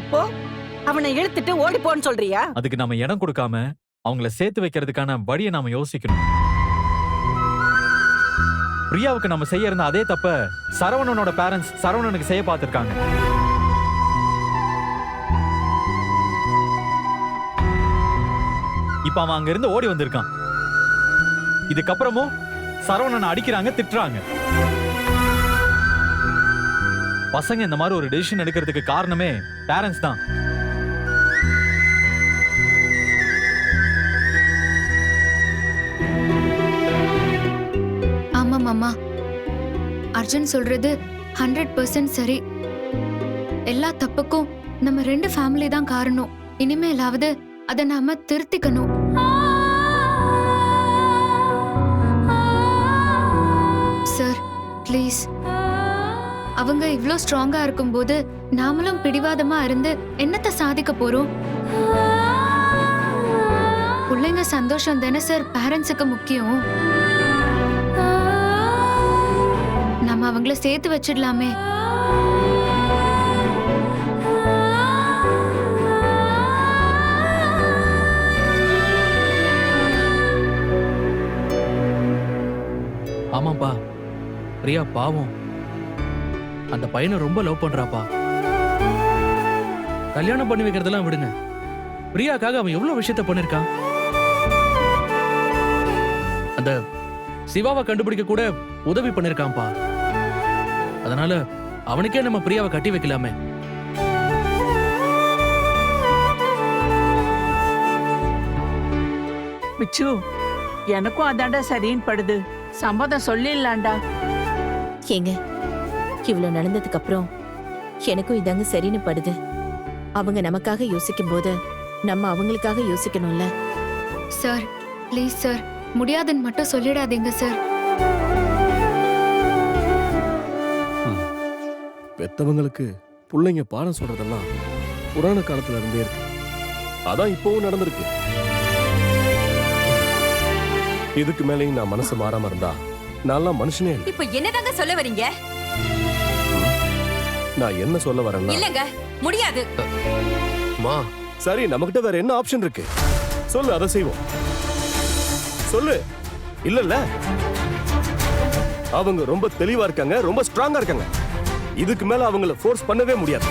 அப்போ அவனை இழுத்துட்டு ஓடி போன்னு சொல்றியா? அதுக்கு நாம இடம் கொடுக்காம அவங்கள சேர்த்து வைக்கிறதுக்கான வழியை நாம யோசிக்கணும். பிரியாவுக்கு நம்ம செய்ய இருந்த அதே தப்ப சரவணனோட பேரண்ட்ஸ் சரவணனுக்கு செய்ய பார்த்திருக்காங்க. இப்ப அவன் அங்க இருந்து ஓடி வந்திருக்கான். இதுக்கப்புறமும் சரவணனை அடிக்கிறாங்க திட்டுறாங்க. பசங்க இந்த மாதிரி ஒரு டெசிஷன் எடுக்கிறதுக்கு காரணமே பேரண்ட்ஸ் தான். ஆமா மாமா. அர்ஜுன் சொல்றது ஹண்ட்ரட் பர்சன்ட் சரி. எல்லா தப்புக்கும் நம்ம ரெண்டு ஃபேமிலி தான் காரணம். இனிமேலாவது அதை நாம திருத்திக்கணும். சார் ப்ளீஸ் அவங்க இவ்ளோ ஸ்ட்ராங்கா இருக்கும்போது நாமளும் பிடிவாதமா இருந்து என்னத்தை சாதிக்க போறோம்? பிள்ளைங்க சந்தோஷம் தானே சார் பேரண்ட்ஸுக்கு முக்கியம். நம்ம அவங்கள சேர்த்து வச்சிடலாமே. ஆமாப்பா பிரியா பாவம். அந்த பையனை ரொம்ப லவ் பண்றாப்பா. கல்யாணம் பண்ணி வைக்கிறதெல்லாம் விடுங்க. பிரியாக்காக அவன் எவ்வளவு விஷயத்த பண்ணிருக்கான்? அந்த சிவாவை கண்டுபிடிக்க கூட உதவி பண்ணிருக்கான்ப்பா. அதனால அவனுக்கே நம்ம பிரியாவை கட்டி வைக்கலாமே. பிச்சு எனக்கும் அதாண்டா சரின்னு படுது. சம்மதம் சொல்லிடலாம்டா. ஏங்க இவ்வளவு நடந்ததுக்கு அப்புறம் எனக்கும் இதாங்க சரின்னு படுது. அவங்க நமக்காக யோசிக்கும் போது நம்ம அவங்களுக்காக யோசிக்கணும்ல. சார் ப்ளீஸ் சார் முடியாதுன்னு மட்டும் சொல்லிடாதீங்க சார். பெத்தவங்களுக்கு பிள்ளைங்க பாடம் சொல்றதெல்லாம் புராண காலத்துல இருந்தே இருக்கு. அதான் இப்பவும் நடந்திருக்கு. இதுக்கு மேலேயும் நான் மனசு மாறாம இருந்தா நான்லாம் மனுஷனே இல்லை. இப்ப என்னதாங்க சொல்ல வரீங்க? நான் என்ன சொல்ல வரேன்னா இல்லங்க முடியாது. மா சரி நம்மகிட்ட வேற என்ன ஆப்ஷன் இருக்கு? சொல்லு அதை செய்வோம். சொல்லு. இல்லல்ல. அவங்க ரொம்ப தெளிவா இருக்காங்க ரொம்ப ஸ்ட்ராங்கா இருக்காங்க. இதுக்கு மேல அவங்கள ஃபோர்ஸ் பண்ணவே முடியாது.